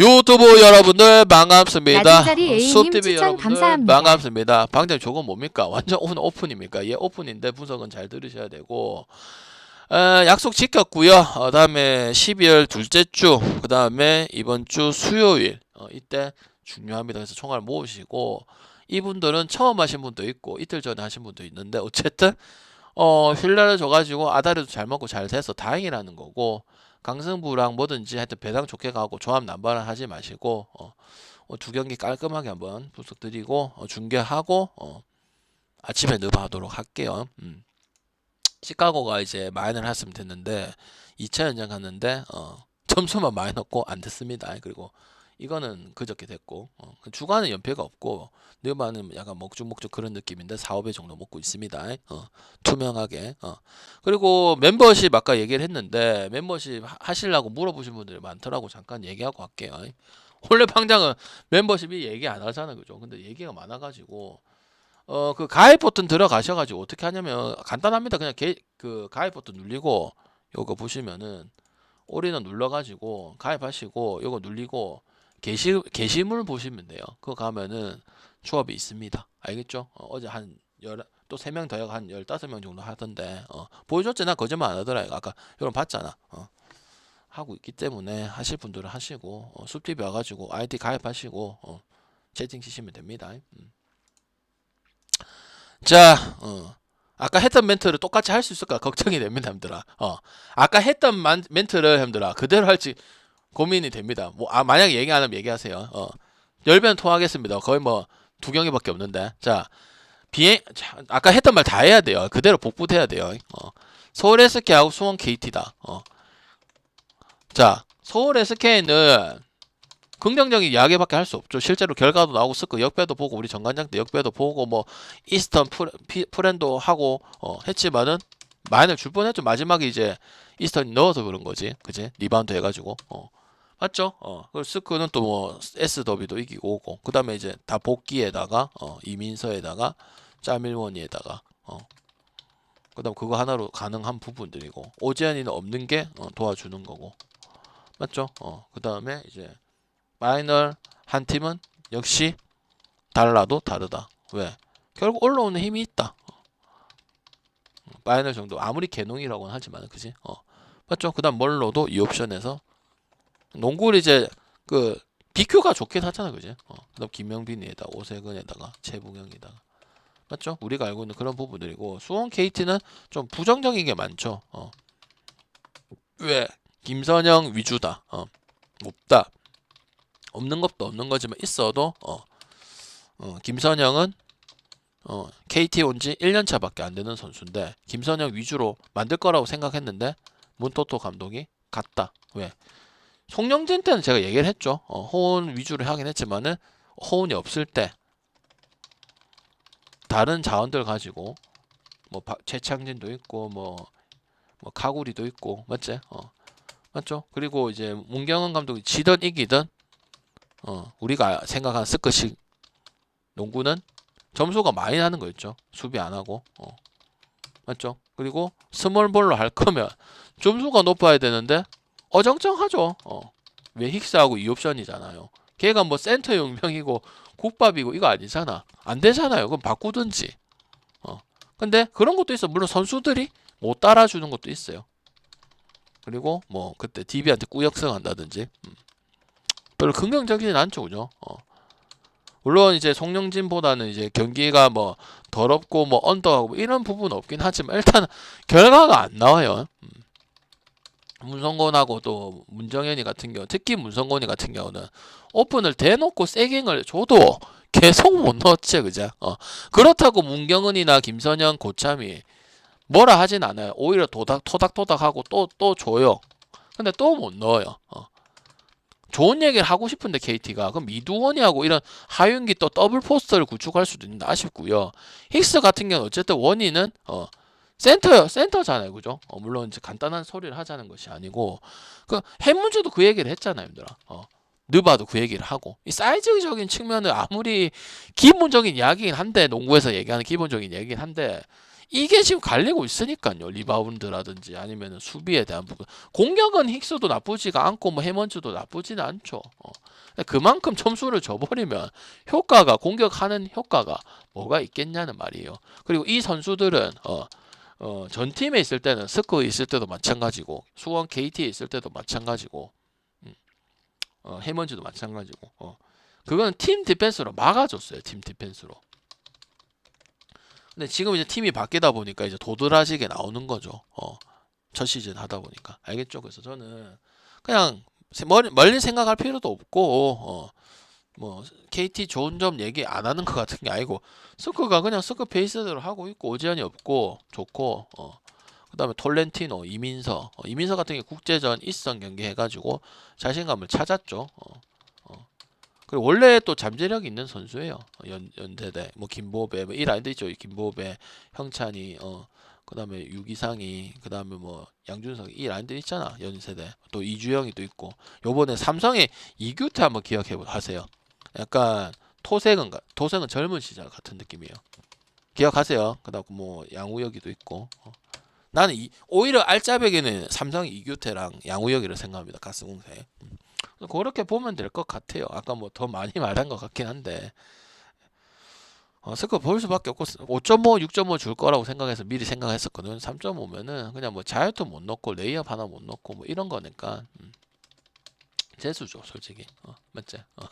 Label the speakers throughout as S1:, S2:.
S1: 유튜브 여러분들 반갑습니다.
S2: A님
S1: 수업TV 여러분들
S2: 감사합니다.
S1: 반갑습니다. 방장 저건 뭡니까? 완전 오픈 오픈입니까? 예, 오픈인데 분석은 잘 들으셔야 되고 어, 약속 지켰고요. 어, 다음에 12월 둘째 주, 그 다음에 이번 주 수요일 어, 이때 중요합니다. 그래서 총알 모으시고 이분들은 처음 하신 분도 있고 이틀 전에 하신 분도 있는데 어쨌든 어, 신뢰를 줘가지고 아다리도 잘 먹고 잘 돼서 다행이라는 거고 강승부랑 뭐든지 하여튼 배당 좋게 가고 조합 남발을 하지 마시고 어, 어, 두 경기 깔끔하게 한번 분석 드리고 어, 중계하고 어, 아침에 느바하도록 할게요. 음. 시카고가 이제 마이너를 했으면 됐는데 2차 연장 갔는데 어, 점수만 많이 넣고 안 됐습니다. 그리고 이거는 그저께 됐고 어, 그 주간은 연패가 없고 느바는 약간 먹죽먹죽 그런 느낌인데 4, 5배 정도 먹고 있습니다. 어, 투명하게 어. 그리고 멤버십 아까 얘기를 했는데 멤버십 하- 하시려고 물어보신 분들이 많더라고 잠깐 얘기하고 할게요. 원래 방장은 멤버십이 얘기 안 하잖아요, 그죠? 근데 얘기가 많아가지고 어 그 가입 버튼 들어가셔가지고 어떻게 하냐면 간단합니다. 그냥 게, 그 가입 버튼 눌리고 요거 보시면은 올인원 눌러가지고 가입하시고 요거 눌리고 게시 게시물 보시면 돼요. 그거 가면은 추업이 있습니다. 알겠죠? 어, 어제 한 열, 또세명 더 해가 한 열다섯 명 정도 하던데 어, 보여줬지 나 거짓말 안 하더라 아까 여러분 봤잖아 어. 하고 있기 때문에 하실 분들은 하시고 어, 숲TV 와가지고 아이디 가입하시고 어, 채팅 치시면 됩니다 음. 자 어, 아까 했던 멘트를 똑같이 할 수 있을까 걱정이 됩니다 형들아 어, 아까 했던 만, 멘트를 형들아 그대로 할지 고민이 됩니다 뭐 아, 만약에 얘기 안 하면 얘기하세요 어, 열변 통하겠습니다 거의 뭐 두 경기밖에 없는데 자 비행 자, 아까 했던 말 다 해야 돼요. 그대로 복붙해야 돼요. 어. 서울 SK하고 수원 KT다. 어. 자, 서울 SK는 긍정적인 이야기밖에 할 수 없죠. 실제로 결과도 나오고 스크 역배도 보고 우리 정관장 때 역배도 보고 뭐 이스턴 프렌도 하고 어, 했지만은 마인을 줄 뻔했죠. 마지막에 이제 이스턴이 넣어서 그런 거지. 그지? 리바운드 해가지고 어. 맞죠? 어. 그리고 스크는 또 뭐 S 더비도 이기고 오고 그 다음에 이제 다 복귀에다가 어, 이민서에다가 짜밀원이에다가 어. 그 다음 그거 하나로 가능한 부분들이고 오재현이는 없는 게 어, 도와주는 거고 맞죠? 어. 그 다음에 이제 마이널 한 팀은 역시 달라도 다르다. 왜? 결국 올라오는 힘이 있다. 어. 마이널 정도 아무리 개농이라고는 하지만 그지? 어. 맞죠? 그 다음 멀로도 이 옵션에서 농구를 이제 그 BQ가 좋긴 하잖아, 그지? 어. 그다음 김명빈에다가 오세근에다가 최부경에다가 맞죠? 우리가 알고 있는 그런 부분들이고 수원 KT는 좀 부정적인 게 많죠. 어. 왜 김선영 위주다. 어. 없다. 없는 것도 없는 거지만 있어도 어. 어, 김선영은 어, KT 온 지 1년 차밖에 안 되는 선수인데 김선영 위주로 만들 거라고 생각했는데 문토토 감독이 갔다. 왜? 송영진 때는 제가 얘기를 했죠. 어, 호은 위주로 하긴 했지만은 호은이 없을 때 다른 자원들 가지고 뭐 바- 최창진도 있고 뭐, 뭐 카구리도 있고 맞지? 어. 맞죠? 그리고 이제 문경은 감독이 지든 이기든 어, 우리가 생각한 스크식 농구는 점수가 많이 나는 거였죠. 수비 안 하고. 어. 맞죠? 그리고 스몰볼로 할 거면 점수가 높아야 되는데 어정쩡하죠. 어. 왜 힉스하고 이 옵션이잖아요. 걔가 뭐 센터 용병이고 국밥이고 이거 아니잖아. 안 되잖아요. 그럼 바꾸든지. 어. 근데 그런 것도 있어. 물론 선수들이 못 따라주는 것도 있어요. 그리고 뭐 그때 DB한테 꾸역성 한다든지. 음. 별로 긍정적이진 않죠, 그죠? 어. 물론 이제 송영진보다는 이제 경기가 뭐 더럽고 뭐 언더하고 뭐 이런 부분은 없긴 하지만 일단 결과가 안 나와요. 음. 문성곤하고 또 문정현이 같은 경우 특히 문성곤이 같은 경우는 오픈을 대놓고 세깅을 줘도 계속 못 넣었지 그죠? 어. 그렇다고 문경은이나 김선영 고참이 뭐라 하진 않아요. 오히려 도닥 토닥토닥하고 또 또 줘요. 근데 또 못 넣어요. 어. 좋은 얘기를 하고 싶은데 KT가 그럼 이두원이하고 이런 하윤기 또 더블 포스터를 구축할 수도 있는데 아쉽고요. 힉스 같은 경우는 어쨌든 원인은 어 센터요 센터잖아요 그죠 어, 물론 이제 간단한 소리를 하자는 것이 아니고 그 해문주도 그 얘기를 했잖아요 얘들아 어 느바도 그 얘기를 하고 이 사이즈적인 측면을 아무리 기본적인 이야기긴 한데 농구에서 얘기하는 기본적인 얘기긴 한데 이게 지금 갈리고 있으니까요. 리바운드라든지 아니면 수비에 대한 부분. 공격은 힉스도 나쁘지가 않고 뭐 해먼즈도 나쁘지는 않죠. 어. 그만큼 점수를 줘버리면 효과가 공격하는 효과가 뭐가 있겠냐는 말이에요. 그리고 이 선수들은 어, 어, 전 팀에 있을 때는 스크 있을 때도 마찬가지고 수원 KT에 있을 때도 마찬가지고 음, 어, 해먼즈도 마찬가지고 어. 그건 팀 디펜스로 막아줬어요. 팀 디펜스로. 근데 지금 이제 팀이 바뀌다 보니까 이제 도드라지게 나오는 거죠. 어. 첫 시즌 하다 보니까 알겠죠? 그래서 저는 그냥 세- 멀리, 멀리 생각할 필요도 없고 어. 뭐 KT 좋은 점 얘기 안 하는 것 같은 게 아니고 스크가 그냥 스크 페이스대로 하고 있고 오지환이 없고 좋고 어. 그다음에 톨렌티노, 이민서, 어, 이민서 같은 게 국제전 일선 경기 해가지고 자신감을 찾았죠. 어. 어. 그리고 원래 또 잠재력이 있는 선수예요. 어, 연 연세대 뭐 김보배 뭐이 라인도 있죠. 김보배, 형찬이 어 그다음에 유기상이 그다음에 뭐 양준석 이 라인들 있잖아. 연세대 또 이주영이 또 있고 요번에 삼성의 이규태 한번 기억해 보세요. 약간 토색은 가- 토색은 젊은 시절 같은 느낌이에요. 기억하세요. 그다음 뭐 양우혁이도 있고 어. 나는 이, 오히려 알짜배기는 삼성 이규태랑 양우혁이를 생각합니다. 가스공세. 음. 그렇게 보면 될 것 같아요. 아까 뭐 더 많이 말한 것 같긴 한데 어, 스코 볼 수밖에 없고 5.5, 6.5 줄 거라고 생각해서 미리 생각했었거든. 3.5면은 그냥 뭐 자유투 못 넣고 레이업 하나 못 넣고 뭐 이런 거니까 음. 재수죠, 솔직히. 어, 맞지? 어.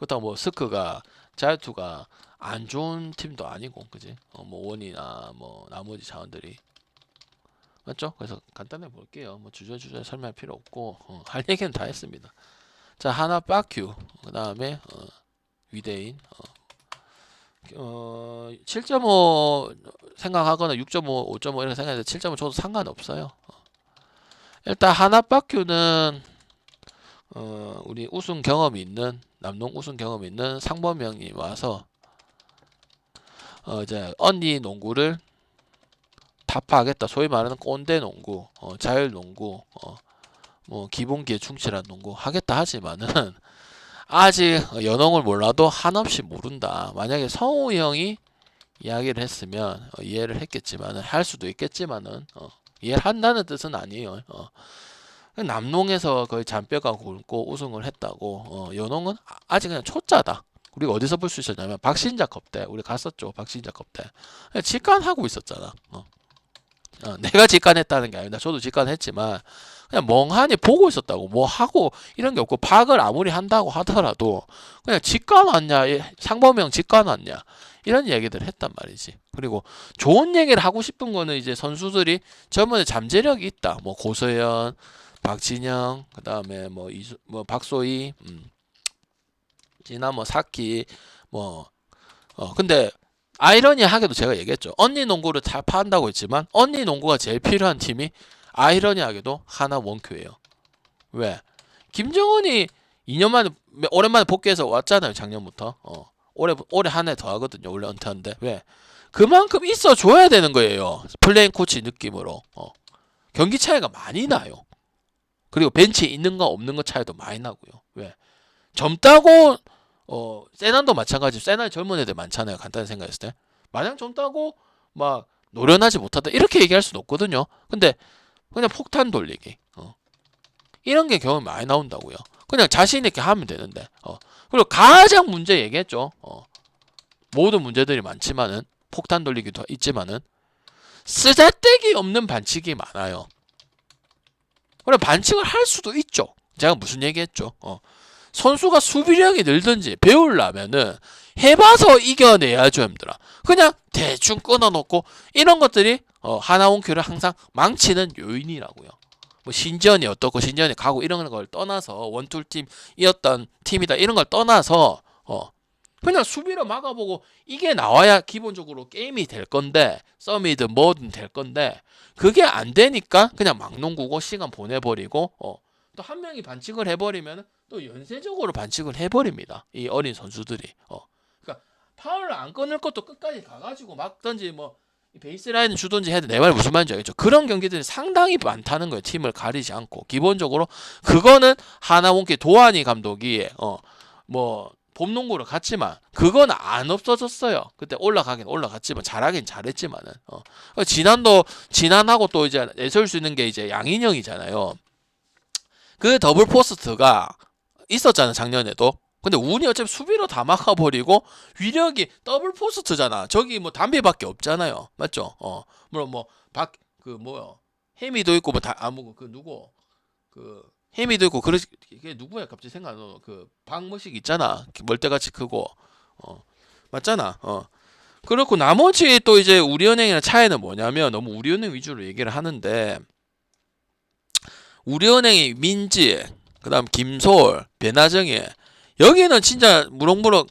S1: 그렇다고 뭐 스크가 자유투가 안 좋은 팀도 아니고, 그지? 어, 뭐 원이나 뭐 나머지 자원들이 맞죠? 그래서 간단해 볼게요. 뭐 주저주저 설명할 필요 없고 어, 할 얘기는 다 했습니다. 자 하나 빠큐 그 다음에 어, 위대인 어, 어, 7.5 생각하거나 6.5, 5.5 이렇게 생각해서 7.5 줘도 상관없어요. 어. 일단 하나 빠큐는 어, 우리 우승 경험이 있는 남농 우승 경험이 있는 상범형이 와서 어, 이제 언니 농구를 타파하겠다. 소위 말하는 꼰대 농구, 어, 자율 농구, 어, 뭐 기본기에 충실한 농구 하겠다 하지만은 아직 연홍을 몰라도 한없이 모른다. 만약에 성우 형이 이야기를 했으면 어, 이해를 했겠지만은 할 수도 있겠지만은 어, 이해를 한다는 뜻은 아니에요. 어. 남농에서 거의 잔뼈가 굵고 우승을 했다고 어, 연홍은 아- 아직 그냥 초짜다. 우리가 어디서 볼 수 있었냐면 박신자컵 때 우리 갔었죠. 박신자컵 때 직관하고 있었잖아. 어. 어, 내가 직관했다는 게 아니라 저도 직관했지만 그냥 멍하니 보고 있었다고 뭐 하고 이런 게 없고 박을 아무리 한다고 하더라도 그냥 직관 왔냐 예, 상범형 직관 왔냐 이런 얘기들 했단 말이지 그리고 좋은 얘기를 하고 싶은 거는 이제 선수들이 저번에 잠재력이 있다 뭐 고서연 박진영 그 다음에 뭐 이수 뭐 박소희 음. 지나 뭐 사키 뭐 어 근데 아이러니하게도 제가 얘기했죠. 언니 농구를 잘 파한다고 했지만 언니 농구가 제일 필요한 팀이 아이러니하게도 하나 원큐예요. 왜? 김정은이 2년 만에 오랜만에 복귀해서 왔잖아요. 작년부터. 어. 올해 올해 한 해 더 하거든요. 원래 은퇴한데. 왜? 그만큼 있어 줘야 되는 거예요. 플레인 코치 느낌으로. 어. 경기 차이가 많이 나요. 그리고 벤치에 있는 거 없는 거 차이도 많이 나고요. 왜? 젊다고 어 세난도 마찬가지. 세난 젊은 애들 많잖아요. 간단히 생각했을 때. 마냥 젊다고 막 노련하지 못하다 이렇게 얘기할 수는 없거든요. 근데 그냥 폭탄 돌리기. 어. 이런 게 경험이 많이 나온다고요. 그냥 자신 있게 하면 되는데. 어. 그리고 가장 문제 얘기했죠. 어. 모든 문제들이 많지만은 폭탄 돌리기도 있지만은 쓰잘데기 없는 반칙이 많아요. 그래 반칙을 할 수도 있죠. 제가 무슨 얘기했죠. 어. 선수가 수비력이 늘든지 배우려면은 해봐서 이겨내야죠, 힘들어. 그냥 대충 끊어놓고 이런 것들이 어, 하나원큐를 항상 망치는 요인이라고요. 뭐 신지현이 어떻고 신지현이 가고 이런 걸 떠나서 원툴 팀이었던 팀이다 이런 걸 떠나서 어 그냥 수비로 막아보고 이게 나와야 기본적으로 게임이 될 건데 서미든 뭐든 될 건데 그게 안 되니까 그냥 막농구고 시간 보내버리고 어 또 한 명이 반칙을 해버리면 또 연쇄적으로 반칙을 해버립니다 이 어린 선수들이 어 그러니까 파울을 안 끊을 것도 끝까지 가가지고 막든지 뭐 베이스라인 주든지 해도 내 말 무슨 말인지 알겠죠? 그런 경기들이 상당히 많다는 거예요. 팀을 가리지 않고 기본적으로 그거는 하나원기 도안이 감독이 어뭐 봄농구를 갔지만 그건 안 없어졌어요. 그때 올라가긴 올라갔지만 잘하긴 잘했지만은 어. 어, 지난도 지난하고 또 이제 내세울 수 있는 게 이제 양인영이잖아요. 그 더블 포스트가 있었잖아 작년에도. 근데 운이 어차피 수비로 다 막아버리고 위력이 더블 포스트잖아. 저기 뭐 담배밖에 없잖아요. 맞죠? 어 물론 뭐박그 뭐요 해미도 있고 뭐 다 아무 그 누구 그 해미도 있고 그러 그게 누구야 갑자기 생각 안 나. 그 박머식 있잖아. 멀대같이 크고 어 맞잖아. 어 그렇고 나머지 또 이제 우리은행이랑 차이는 뭐냐면 너무 우리은행 위주로 얘기를 하는데 우리은행이 민지 그다음 김소월 배나정이 여기는 진짜 무럭무럭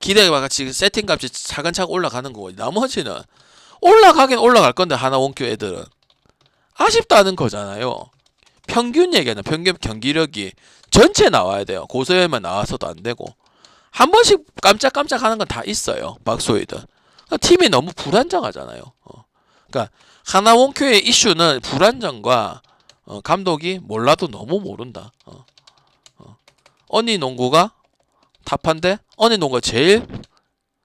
S1: 기대와 같이 세팅값이 차근차근 올라가는 거고 나머지는 올라가긴 올라갈 건데 하나 원큐 애들은 아쉽다는 거잖아요. 평균 얘기하는 평균 경기력이 전체 나와야 돼요. 고소에만 나와서도 안 되고 한 번씩 깜짝깜짝 하는 건 다 있어요. 박소희든 그러니까 팀이 너무 불안정하잖아요. 어. 그러니까 하나 원큐의 이슈는 불안정과 어, 감독이 몰라도 너무 모른다. 어. 어. 언니 농구가 탑한데 언니 농구가 제일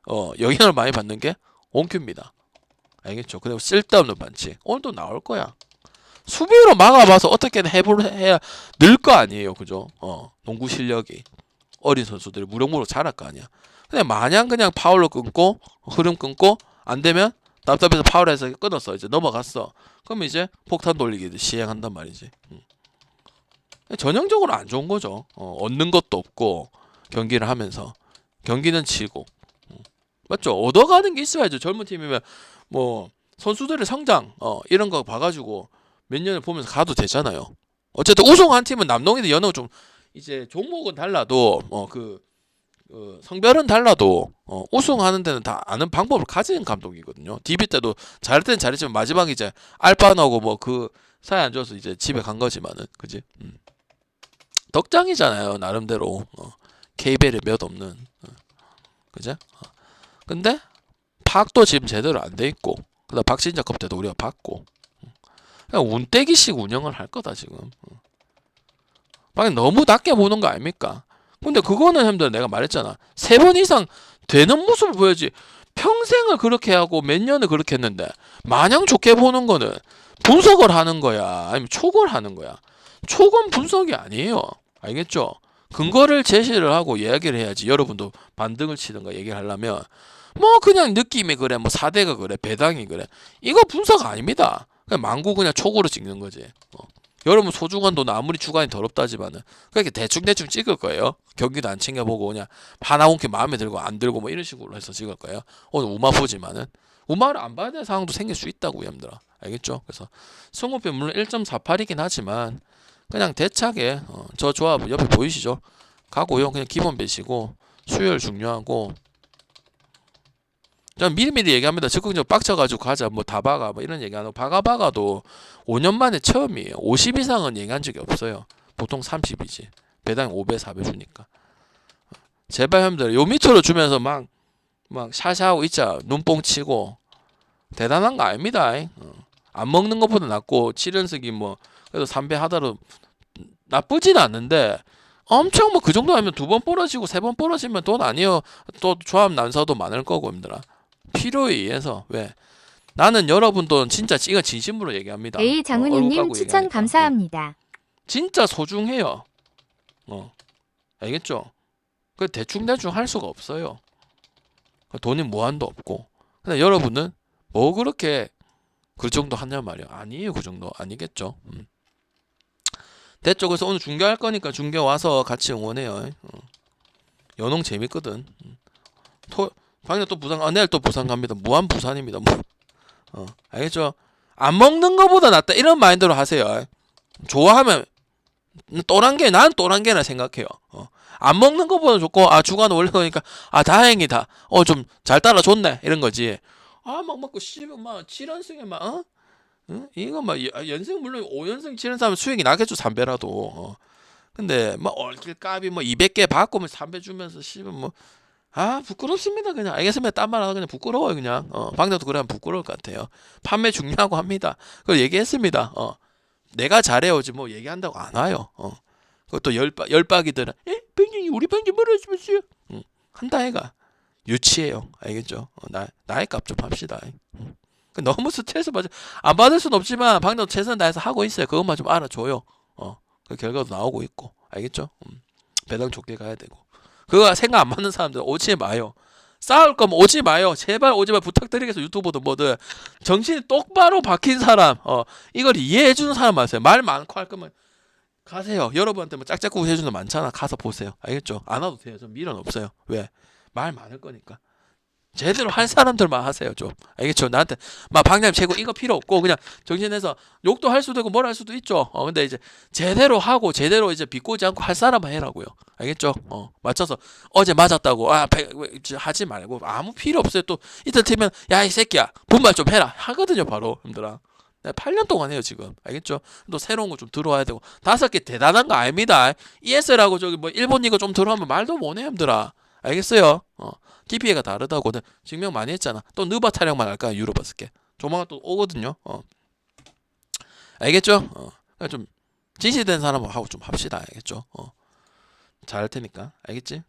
S1: 어, 영향을 많이 받는 게 원큐입니다. 알겠죠? 그리고 쓸데없는 반칙 오늘도 나올 거야. 수비로 막아봐서 어떻게든 해볼 해야 늘 거 아니에요, 그죠? 어, 농구 실력이 어린 선수들이 무럭무럭 자랄 거 아니야. 근데 마냥 그냥 파울로 끊고 흐름 끊고 안 되면 답답해서 파울해서 끊었어 이제 넘어갔어. 그럼 이제 폭탄 돌리기 시행한단 말이지. 음. 전형적으로 안 좋은 거죠. 어, 얻는 것도 없고 경기를 하면서 경기는 치고 음. 맞죠? 얻어가는 게 있어야죠. 젊은 팀이면 뭐 선수들의 성장 어, 이런 거 봐가지고 몇 년을 보면서 가도 되잖아요. 어쨌든 우승한 팀은 남동이든 연호 좀 이제 종목은 달라도 어그 그 성별은 달라도 어, 우승하는 데는 다 아는 방법을 가진 감독이거든요. DB 때도 잘할 때는 잘했지만 마지막에 이제 알바 나고 뭐 그 사이 안 좋아서 이제 집에 간 거지만은 그지. 음. 덕장이잖아요 나름대로 어, KBL에 몇 없는 어, 그죠? 어. 근데 파악도 지금 제대로 안 돼 있고 그다음 박신자컵 때도 우리가 봤고 그냥 운떼기식 운영을 할 거다 지금. 어. 방금 너무 낮게 보는 거 아닙니까? 근데 그거는 형들 내가 말했잖아. 세 번 이상 되는 모습을 보여야지. 평생을 그렇게 하고 몇 년을 그렇게 했는데 마냥 좋게 보는 거는 분석을 하는 거야. 아니면 촉을 하는 거야. 촉은 분석이 아니에요. 알겠죠? 근거를 제시를 하고 이야기를 해야지. 여러분도 반등을 치든가 얘기를 하려면 뭐 그냥 느낌이 그래. 뭐 사대가 그래. 배당이 그래. 이거 분석 아닙니다. 그냥 망고 그냥 촉으로 찍는 거지. 어. 여러분 소중한 돈 아무리 주관이 더럽다지만은 그렇게 대충 대충 찍을 거예요. 경기도 안 챙겨보고 그냥 하나 온 게 마음에 들고 안 들고 뭐 이런 식으로 해서 찍을 거예요. 오늘 우마 보지만은 우마를 안 봐야 되는 상황도 생길 수 있다고 얘들아 알겠죠? 그래서 승호표 물론 1.48이긴 하지만 그냥 대차게 어, 저 조합 옆에 보이시죠? 가고요. 그냥 기본 배시고 수요일 중요하고 전 미리미리 얘기합니다. 적극적으로 빡쳐가지고 가자. 뭐 다 박아. 뭐 이런 얘기 안 하고 박아 박아도 5년 만에 처음이에요. 50 이상은 얘기한 적이 없어요. 보통 30이지. 배당 5배 4배 주니까. 제발 형들 요 밑으로 주면서 막 막 샤샤하고 있자. 눈뽕 치고 대단한 거 아닙니다. 어. 안 먹는 것보다 낫고 7연승이 뭐 그래도 3배 하더라도 나쁘진 않는데 엄청 뭐 그 정도 하면 두번 부러지고 세번 부러지면 돈 아니요. 또 조합 난사도 많을 거고 힘들어. 필요에 의해서 왜 나는 여러분 돈 진짜 이거 진심으로 얘기합니다.
S2: A
S1: 어,
S2: 장훈유님
S1: 얼굴
S2: 추천. 감사합니다.
S1: 진짜 소중해요. 어 알겠죠? 그 대충 대충 할 수가 없어요. 그 돈이 무한도 없고. 근데 여러분은 뭐 그렇게 그 정도 하냐 말이야. 아니에요 그 정도 아니겠죠. 음. 그래서 오늘 중계할 거니까 중계 와서 같이 응원해요. 어. 연홍 재밌거든. 방금 또 부산 아 내일 또 부산 갑니다. 무한 부산입니다. 뭐. 어 알겠죠? 안 먹는 거보다 낫다 이런 마인드로 하세요. 좋아하면 또란 게, 난 또란 게나 생각해요. 어. 안 먹는 것보다 좋고, 아, 주간 올려놓으니까, 아, 다행이다. 어, 좀 잘 따라줬네. 이런 거지. 아, 막 먹고, 씨발, 막, 7연승에 막, 어? 응? 이거 막, 연- 연승, 물론 5연승, 7연승 하면 수익이 나겠죠, 3배라도. 어. 근데, 막, 얼길 값이 뭐, 200개 받고, 뭐, 3배 주면서, 씨발, 뭐, 아, 부끄럽습니다. 그냥. 알겠습니다. 딴말 하나 그냥 부끄러워요, 그냥. 어, 방장도 그러면 부끄러울 것 같아요. 판매 중요하고 합니다. 그걸 얘기했습니다. 어. 내가 잘해오지 뭐 얘기한다고 안 와요. 어. 그것도 열박 열박이들은 에 방장이 우리 방장 뭐라 하시면서요? 한다 해가 유치해요. 알겠죠? 어, 나 나이 값좀 합시다. 음. 그 너무 스트레스 받지 안 받을 순 없지만 방금 최선 다해서 하고 있어요. 그것만 좀 알아줘요. 어, 그 결과도 나오고 있고, 알겠죠? 음. 배당 좋게 가야 되고. 그거 생각 안 맞는 사람들 오지 마요. 싸울 거면 오지 마요. 제발 오지 마 부탁드리겠어. 유튜버도 뭐든 정신이 똑바로 박힌 사람, 어 이걸 이해해 주는 사람 마세요. 말 많고 할 거면 가세요. 여러분한테 뭐 짝짝구 해주는 거 많잖아. 가서 보세요. 알겠죠? 안 와도 돼요. 좀 미련 없어요. 왜? 말 많을 거니까. 제대로 할 사람들만 하세요. 좀 알겠죠? 나한테 막 방장님 최고 이거 필요 없고 그냥 정신내서 욕도 할 수도 있고 뭘 할 수도 있죠. 어 근데 이제 제대로 하고 제대로 이제 비꼬지 않고 할 사람만 해라고요. 알겠죠? 어 맞춰서 어제 맞았다고 아 하지 말고 아무 필요 없어요. 또 이틀 틀면 야 이 새끼야 분발 좀 해라 하거든요. 바로. 내가 8년 동안 해요 지금 알겠죠? 또 새로운 거 좀 들어와야 되고 다섯 개 대단한 거 아닙니다. ES라고 저기 뭐 일본 이거 좀 들어오면 말도 못해 힘들어. 알겠어요? 어 기피가 다르다고는 증명 많이 했잖아. 또 느바 타령만 할까 유로바스켓 조만간 또 오거든요. 어 알겠죠? 어좀 진실된 사람하고 좀 합시다. 알겠죠? 어 잘할 테니까 알겠지?